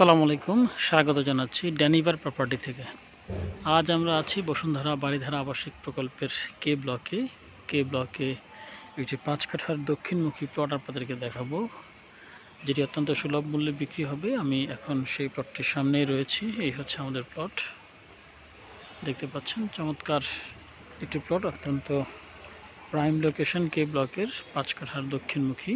আসসালামু আলাইকুম। স্বাগত জানাচ্ছি ড্যানিভার প্রপার্টি থেকে। আজ আমরা আছি বসুন্ধরা বাড়িধারা আবাসিক প্রকল্পের কে ব্লকে কে ব্লকে একটি পাঁচ কাঠার দক্ষিণমুখী প্লট আপনাদেরকে দেখাবো, যেটি অত্যন্ত সুলভ মূল্যে বিক্রি হবে। আমি এখন সেই প্লটটির সামনেই রয়েছি, এই হচ্ছে আমাদের প্লট দেখতে পাচ্ছেন, চমৎকার একটি প্লট অত্যন্ত প্রাইম লোকেশন কে ব্লকের পাঁচ কাঠার দক্ষিণমুখী।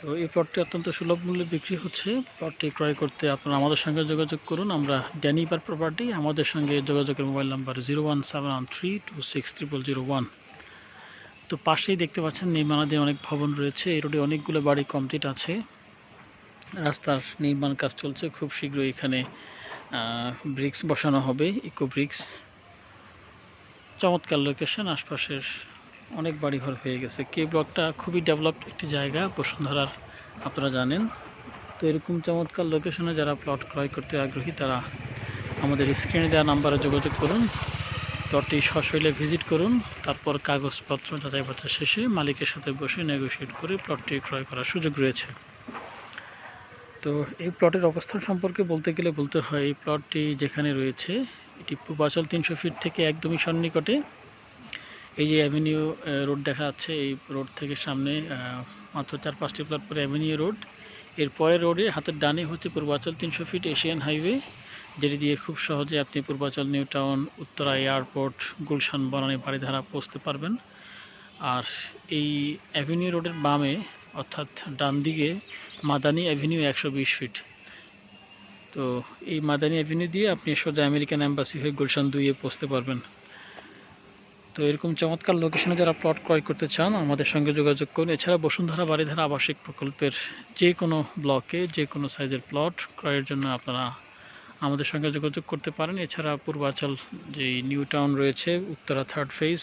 তো এই প্লটটি অত্যন্ত সুলভ মূল্যে বিক্রি হচ্ছে। প্লটটি ক্রয় করতে আপনারা আমাদের সঙ্গে যোগাযোগ করুন। আমরা ড্যানিবার প্রপার্টি আমাদের সঙ্গে যোগাযোগের mobile number zero one seven one three two six zero one তো পাশেই দেখতে পাচ্ছেন নির্মাণাধীন অনেক ভবন রয়েছে। এই রোডে অনেকগুলো বাড়ি কমপ্লিট আছে। রাস্তার নির্মাণ কাজ চলছে। খুব শীঘ্রই এখানে ব্রিক্স বসানো হবে ইকো ব্রিক্স চমৎকার লোকেশন আশপাশের অনেক বাড়িঘর হয়ে গেছে। কে ব্লকটা খুবই ডেভেলপড একটি জায়গা, বসুন্ধরার আপনারা জানেন। তো এরকম চমৎকার লোকেশনে যারা প্লট ক্রয় করতে আগ্রহী, তারা আমাদের স্ক্রিনে দেওয়া নাম্বারে যোগাযোগ করুন। প্লটটি সশৈলে ভিজিট করুন, তারপর কাগজপত্র যাচাই শেষে মালিকের সাথে বসে নেগোশিয়েট করে প্লটটি ক্রয় করার সুযোগ রয়েছে। তো এই প্লটের অবস্থান সম্পর্কে বলতে গেলে বলতে হয়, এই প্লটটি যেখানে রয়েছে, এটি পূর্বাচল তিনশো ফিট থেকে একদমই সন্নিকটে। এই যে অ্যাভিনিউ রোড দেখা যাচ্ছে, এই রোড থেকে সামনে মাত্র চার পাঁচটি প্লট পরে অ্যাভিনিউ রোড। এর পরের রোডে হাতের ডানে হচ্ছে পূর্বাচল তিনশো ফিট এশিয়ান হাইওয়ে যেটি দিয়ে খুব সহজে আপনি Purbachal new town Uttara airport Gulshan, Banani Baridhara পৌঁছতে পারবেন। আর এই অ্যাভিনিউ রোডের বামে, অর্থাৎ ডান দিকে, মাদানী অ্যাভিনিউ একশো বিশ ফিট তো এই মাদানি অ্যাভিনিউ দিয়ে আপনি সোজা আমেরিকান অ্যাম্বাসি হয়ে গুলশান দুইয়ে পৌঁছতে পারবেন। তো এরকম চমৎকার লোকেশনে যারা প্লট ক্রয় করতে চান, আমাদের সঙ্গে যোগাযোগ করুন। এছাড়া বসুন্ধরা বাড়িধারা আবাসিক প্রকল্পের যে কোনো ব্লকে যে কোনো সাইজের প্লট ক্রয়ের জন্য আপনারা আমাদের সঙ্গে যোগাযোগ করতে পারেন। এছাড়া পূর্বাচল যে নিউ টাউন রয়েছে, উত্তরা থার্ড ফেজ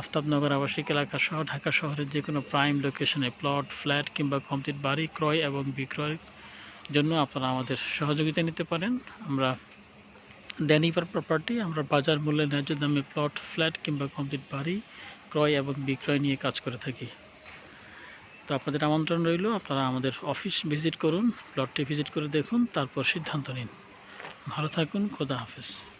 আফতাবনগর আবাসিক এলাকা সহ ঢাকা শহরের যে কোনো প্রাইম লোকেশনে প্লট ফ্ল্যাট কিংবা কমপ্লিট বাড়ি ক্রয় এবং বিক্রয়ের জন্য আপনারা আমাদের সহযোগিতা নিতে পারেন। আমরা ড্যানিভার প্রপার্টি আমরা বাজার মূল্যে ন্যায্য দামে প্লট ফ্ল্যাট কিংবা কমপ্লিট বাড়ি, ক্রয় এবং বিক্রয় নিয়ে কাজ করে থাকি। তো আপনাদের আমন্ত্রণ রইল, আপনারা আমাদের অফিস ভিজিট করুন প্লটটি ভিজিট করে দেখুন, তারপর সিদ্ধান্ত নিন। ভালো থাকুন, খোদা হাফেজ।